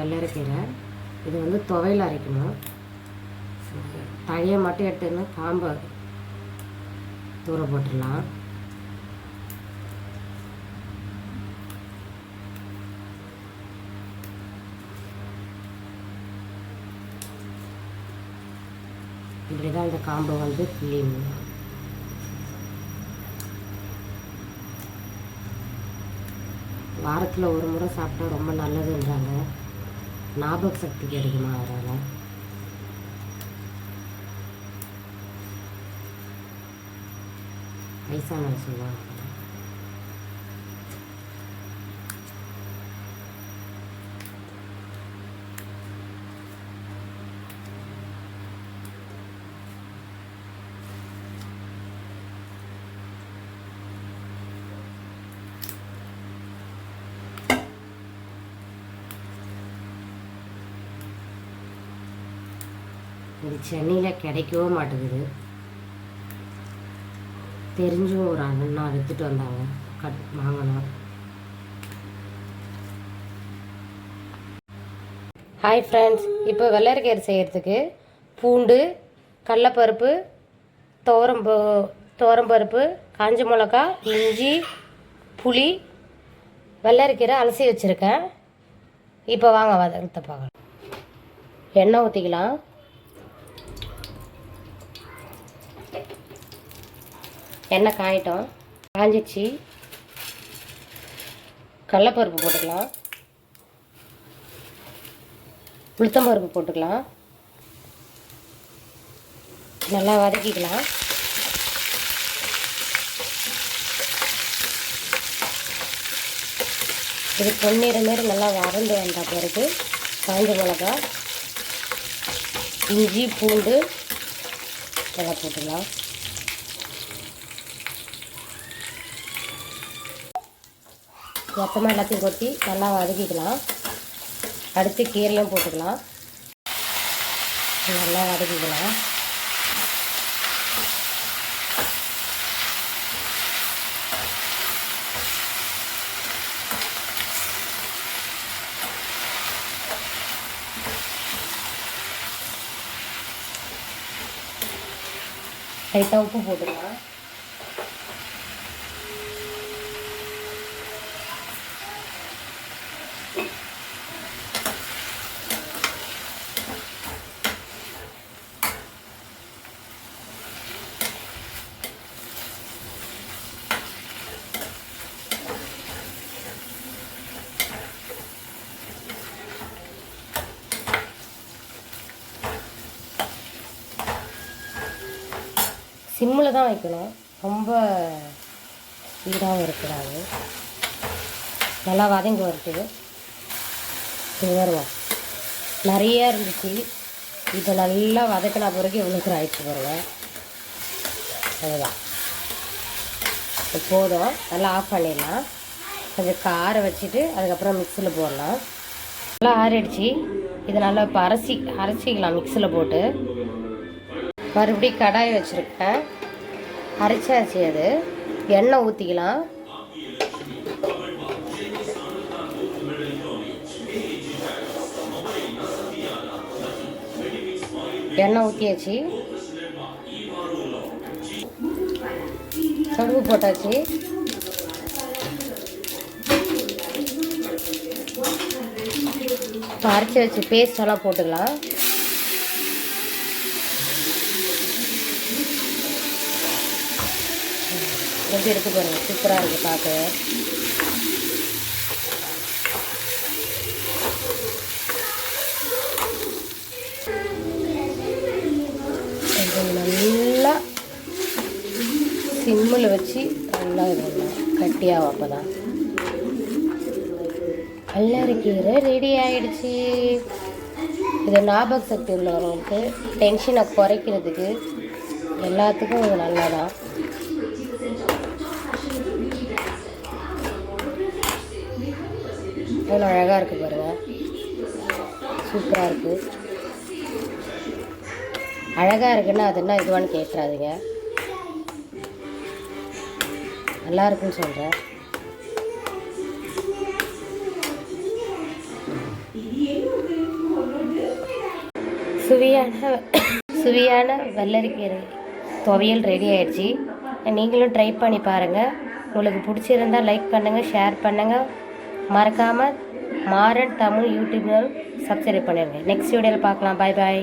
வெள்ளரிக்கீரை இது வந்து துவையில் அரைக்கணும். தழையை மட்டும் எடுத்துன்னு காம்பை தூர போட்டுடலாம். இப்படி தான் இந்த காம்பு வந்து கிளீன். வாரத்தில் ஒரு முறை சாப்பிட்டா ரொம்ப நல்லதுன்றாங்க. ஞாபக சக்தி கிடைக்குமா அதனால் வயசானவர் சொல்லுவாங்க. இது சென்னையில் கிடைக்கவே மாட்டேங்குது. தெரிஞ்சும் ஒரு அண்ணா விற்றுட்டு வந்தாங்க. கட் வாங்கினோம் ஹாய் ஃப்ரெண்ட்ஸ் இப்போ வெள்ளரிக்கீரை செய்கிறதுக்கு பூண்டு கடலப்பருப்பு தோரம்பு தோரம்பருப்பு காஞ்ச மிளகா இஞ்சி புளி வெள்ளரிக்கீரை அலசி வச்சுருக்கேன். இப்போ வாங்க வதத்தை பார்க்கலாம். எண்ணெய் ஊற்றிக்கலாம் எண்ணெய் காயட்டும். காஞ்சிச்சு. கடலப்பருப்பு போட்டுக்கலாம். உளுத்தம்பருப்பு போட்டுக்கலாம். நல்லா வதக்கிக்கலாம். இது பொன்னிற மாரி நல்லா வறண்டு வந்த பிறகு காஞ்ச மிளகா இஞ்சி பூண்டு நல்லா போட்டுக்கலாம். மொத்தமாக எல்லாத்தையும் கொட்டி நல்லா வதக்கிக்கலாம். அடுத்து கீரையும் போட்டுக்கலாம். நல்லா வதக்கிக்கலாம். லைட்டாக உப்பு போட்டுக்கலாம். சிம்மில் தான் வைக்கணும். ரொம்ப ஸ்பீடாகவும் இருக்கக்கூடாது. நல்லா வதங்கி வருது வருவோம். நிறைய இருந்துச்சு. இதை நல்லா வதக்கின பிறகு இவ்வளோக்கு ஆயிடுச்சு வருவேன் அதுதான் போதும். நல்லா ஆஃப் பண்ணிடலாம். கொஞ்சம் காரை வச்சுட்டு அதுக்கப்புறம் மிக்சியில் போடலாம். நல்லா ஆறிடுச்சு. இதை நல்லா இப்போ அரைச்சி அரைச்சிக்கலாம் மிக்சியில் போட்டு. மறுபடியும் கடாய் வச்சுருக்கேன். அரைச்சாச்சு அது. எண்ணெய் ஊற்றிக்கலாம் எண்ணெய் ஊற்றியாச்சு கடுகு போட்டாச்சு. இப்போ அரைச்சி வச்சு பேஸ்டெல்லாம் போட்டுக்கலாம். எப்படி இருக்கு பாருங்க? சூப்பராக இருக்குது பார்க்க. நல்லா சிம்மில் வச்சு நல்லா இது பண்ணலாம் கட்டியாகும் அப்போ தான் கல்லரிக்கீரை ரெடி ஆகிடுச்சி இது ஞாபக சக்தி உள்ளவங்களுக்கு டென்ஷனை குறைக்கிறதுக்கு எல்லாத்துக்கும் இது நல்லதான். எவ்வளோ அழகாக இருக்குது பாருங்கள் சூப்பராக இருக்குது அழகாக இருக்குன்னா அது என்ன இதுவான்னு கேட்டுறாதீங்க. நல்லா இருக்குன்னு சொல்கிறேன் சுவையான சுவையான வெள்ளரிக்கீரை துவையல் ரெடி ஆயிடுச்சு. நீங்களும் ட்ரை பண்ணி பாருங்கள் உங்களுக்கு பிடிச்சிருந்தா லைக் பண்ணுங்கள் ஷேர் பண்ணுங்கள் மறக்காமல் மாறன் தமிழ் யூடியூப் சப்ஸ்கிரைப் பண்ணிடுங்க நெக்ஸ்ட் வீடியோவில் பார்க்கலாம். பாய் பாய்